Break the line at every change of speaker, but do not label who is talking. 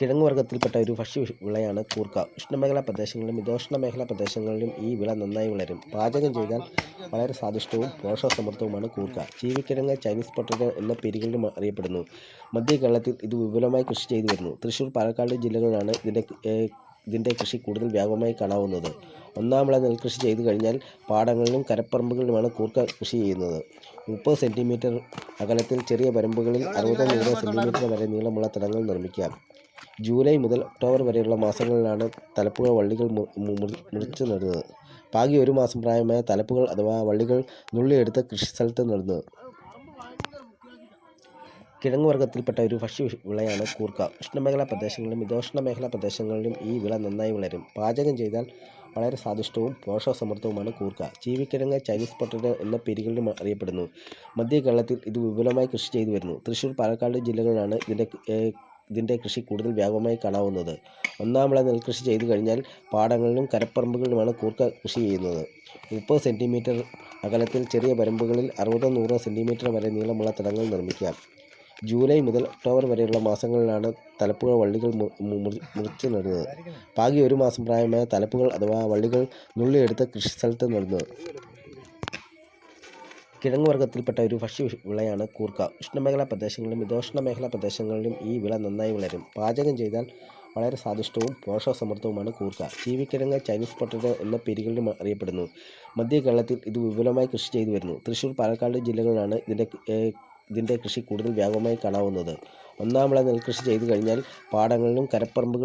കിഴങ്ങ് വർഗത്തിൽപ്പെട്ട ഒരു ഭക്ഷ്യ വിളയാണ് കൂർക്ക. ഉഷ്ണമേഖലാ പ്രദേശങ്ങളിലും മിതോഷ്ണ മേഖലാ പ്രദേശങ്ങളിലും ഈ വിള നന്നായി വളരും. പാചകം ചെയ്താൽ വളരെ സ്വാദിഷ്ടവും പോഷകസമൃദ്ധവുമാണ് കൂർക്ക. ചീവിക്കിഴങ്ങ് ചൈനീസ് പൊട്ടറ്റോ എന്ന പേരുകളിലും അറിയപ്പെടുന്നു. മധ്യ കേരളത്തിൽ ഇത് വിപുലമായി കൃഷി ചെയ്തു വരുന്നു തൃശ്ശൂർ പാലക്കാട് ജില്ലകളിലാണ് ഇതിന്റെ ഇതിന്റെ കൃഷി കൂടുതൽ വ്യാപകമായി കാണാവുന്നത്. ഒന്നാം വിള നെൽകൃഷി ചെയ്തു കഴിഞ്ഞാൽ പാടങ്ങളിലും കരപ്പറമ്പുകളിലുമാണ് കൂർക്ക കൃഷി ചെയ്യുന്നത്. മുപ്പത് സെന്റിമീറ്റർ അകലത്തിൽ ചെറിയ പരമ്പുകളിൽ അറുപത് മുതൽ സെന്റിമീറ്റർ വരെ നീളമുള്ള തടങ്ങൾ നിർമ്മിക്കാം. ജൂലൈ മുതൽ ഒക്ടോബർ വരെയുള്ള മാസങ്ങളിലാണ് തലപ്പുകൾ വള്ളികൾ മുറിച്ച് നടുന്നത്. പാകി ഒരു മാസം പ്രായമായ തലപ്പുകൾ അഥവാ വള്ളികൾ നുള്ളിയെടുത്ത് കൃഷി സ്ഥലത്ത് നടുന്നത്. കിഴങ്ങ് വർഗത്തിൽപ്പെട്ട ഒരു ഭക്ഷ്യ വിളയാണ് കൂർക്ക. ഉഷ്ണമേഖലാ പ്രദേശങ്ങളിലും മിതോഷ്ണ മേഖലാ പ്രദേശങ്ങളിലും ഈ വിള നന്നായി വളരും. പാചകം ചെയ്താൽ വളരെ സ്വാദിഷ്ടവും പോഷകസമൃദ്ധവുമാണ് കൂർക്ക. ചീവിക്കിഴങ്ങ് ചൈനീസ് പൊട്ടറ്റോ എന്ന പേരുകളിലും അറിയപ്പെടുന്നു. മധ്യ കേരളത്തിൽ ഇത് വിപുലമായി കൃഷി ചെയ്തു വരുന്നു. തൃശ്ശൂർ പാലക്കാട് ജില്ലകളിലാണ് ഇതിന്റെ ഇതിന്റെ കൃഷി കൂടുതൽ വ്യാപകമായി കാണാവുന്നത്. ഒന്നാം വിള നെൽകൃഷി ചെയ്തു കഴിഞ്ഞാൽ പാടങ്ങളിലും കരപ്പറമ്പുകളിലുമാണ് കൂർക്ക കൃഷി ചെയ്യുന്നത്. മുപ്പത് സെന്റിമീറ്റർ അകലത്തിൽ ചെറിയ വരമ്പുകളിൽ അറുപത് നൂറ് സെന്റിമീറ്റർ വരെ നീളമുള്ള തടങ്ങൾ നിർമ്മിക്കാം. ജൂലൈ മുതൽ ഒക്ടോബർ വരെയുള്ള മാസങ്ങളിലാണ് തലപ്പുകൾ വള്ളികൾ മുറിച്ച് നടുന്നത്. പാകി ഒരു മാസം പ്രായമായ തലപ്പുകൾ അഥവാ വള്ളികൾ നുള്ളിയെടുത്ത് കൃഷിസ്ഥലത്ത് നടുന്നത്. കിഴങ്ങ് വർഗത്തിൽപ്പെട്ട ഒരു ഭക്ഷ്യ വിളയാണ് കൂർക്ക. ഉഷ്ണമേഖലാ പ്രദേശങ്ങളിലും മിതോഷ്ണ മേഖലാ പ്രദേശങ്ങളിലും ഈ വിള നന്നായി വളരും. പാചകം ചെയ്താൽ വളരെ സ്വാദിഷ്ടവും പോഷകസമൃദ്ധവുമാണ് കൂർക്ക. ചീവിക്കിഴങ്ങ് ചൈനീസ് പൊട്ടറ്റോ എന്ന പേരുകളിലും അറിയപ്പെടുന്നു. മധ്യ കേരളത്തിൽ ഇത് വിപുലമായി കൃഷി ചെയ്തു വരുന്നു. തൃശ്ശൂർ പാലക്കാട് ജില്ലകളിലാണ് ഇതിന്റെ ഇതിന്റെ കൃഷി കൂടുതൽ വ്യാപകമായി കാണാവുന്നത്. ഒന്നാം വിള നെൽകൃഷി ചെയ്തു കഴിഞ്ഞാൽ പാടങ്ങളിലും കരപ്പറമ്പുകൾ